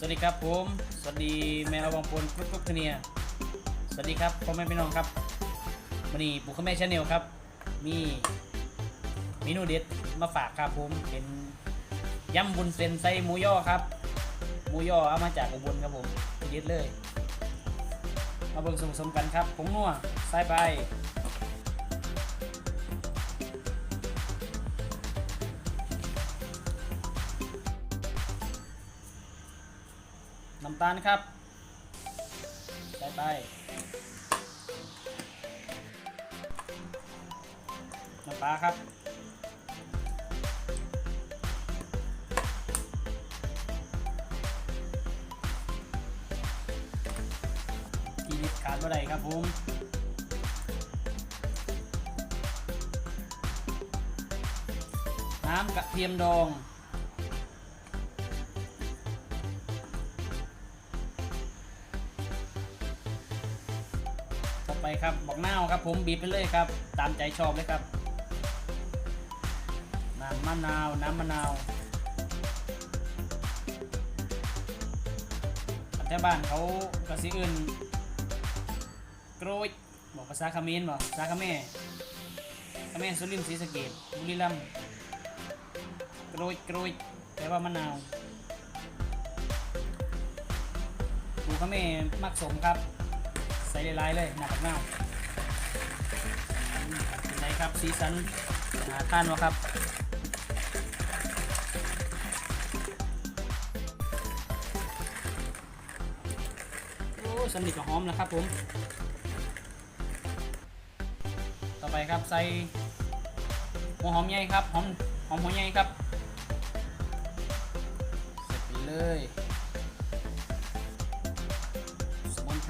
สวัสดีครับผม สวัสดีแม่ราบางพลทุกทุกๆเนียสวัสดีครับพ่อแม่พี่น้องครับวันนี้บุคคลแม่ชาแนลครับ มีเมนูเด็ดมาฝากครับผม เป็นยำบุญเซนไส้หมูย่อครับ หมูย่อเอามาจากอุบลครับผมเด็ดเลย มาเบิ่งสมสมกันครับผงนัวใส่ไป น้ำตาลครับใส่ไปน้ำปลาครับกีนิดขาดบ่ได้ครับผมน้ำกระเทียมดอง ไปครับบอกนาวครับผมบีบไปเลยครับ ตามใจชอบเลยครับน้ำมะนาวน้ำมะนาวแต่บ้านเขากระสีอื่นกรยบอกภาษาเขมรบอกภาษาเขมรเมรสุรินทร์ศรีสะเกษบุรีรัมย์กรยกรยแปลว่ามะนาวปูคาเมรมักสมครับ ส่หลายๆเลยหนักกับเน่าเป็นครับสีสันหาทานวะครับโอ้สนิทกับหอมแล้วครับผม ต่อไปครับใส่หัวหอมใหญ่ครับหอมหอมหัวใหญ่ครับ เสร็จไปเลย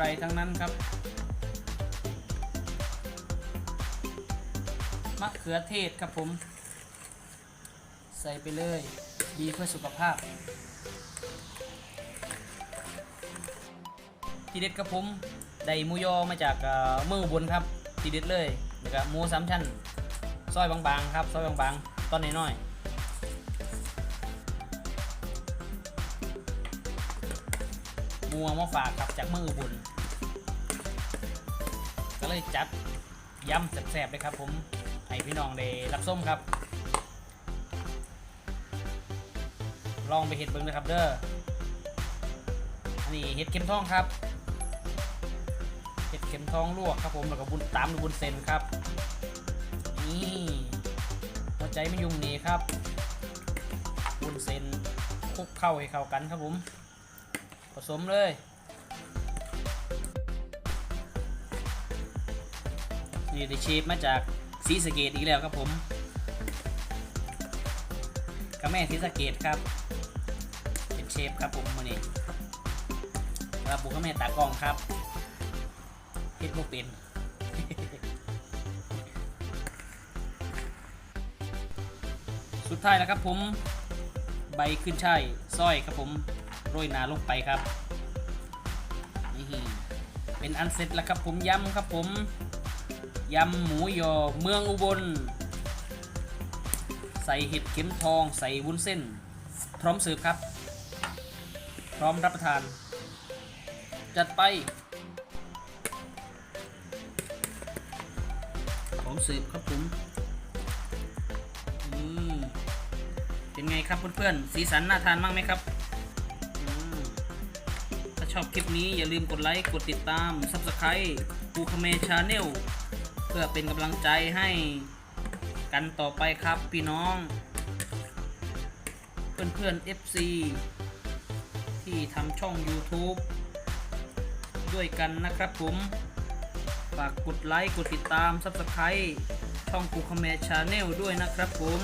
รทั้งนั้นครับ มะเขือเทศครับผม ใส่ไปเลย ดีเพื่อสุขภาพ ทีเด็ดครับผม ได้มูยอมาจากเมืองอุบลครับ ทีเด็ดเลยแล้วก็หมูสามชั้น ซอยบางๆครับ ซอยบางๆ ตอนน้อยๆ มูเอามาฝากครับจากเมืองอุบลก็เลยจัดยำแซ่บๆเลยครับ ผมให้พี่น้องได้รับส้มครับ ลองไปเห็ดเบิ้งนะครับเด้ออันนี้เห็ดเข็มทองครับเห็ดเข็มทองลวกครับผมแล้วก็บุญตามด้วยบุญเซนครับนี่หัวใจไม่ยุ่งหนีครับบุญเซนคลุกเข้าให้เข้ากันครับผม สมเลย นี่ได้เชฟมาจากสีสะเกตอีกแล้วครับผมกับแม่สีสะเกตครับเป็นเชฟครับผมมือนี้แล้วบุกกับแม่ตากล้องครับเฮ็ดบ่เป็นสุดท้ายแล้วครับผม ใบขึ้นช่ายสร้อยครับผม โรยหนาลงไปครับนี่เป็นอันเสร็จแล้วครับผมยำครับผมยำหมูยอเมืองอุบล ใส่เห็ดเข็มทองใส่วุ้นเส้น พร้อมเสิร์ฟครับ พร้อมรับประทาน จัดไปของเสิร์ฟครับผมเป็นไงครับเพื่อนๆสีสันน่าทานมากไหมครับ อบคลิปนี้อย่าลืมกดไลค์ กดติดตาม Subscribe ปูคาเมชาแนลเพื่อเป็นกำลังใจให้กันต่อไปครับพี่น้อง เพื่อนๆ FC ที่ทำช่อง YouTube ด้วยกันนะครับผม ฝากกดไลค์ กดติดตาม Subscribe ช่องกูคาเมชาแนลด้วยนะครับผม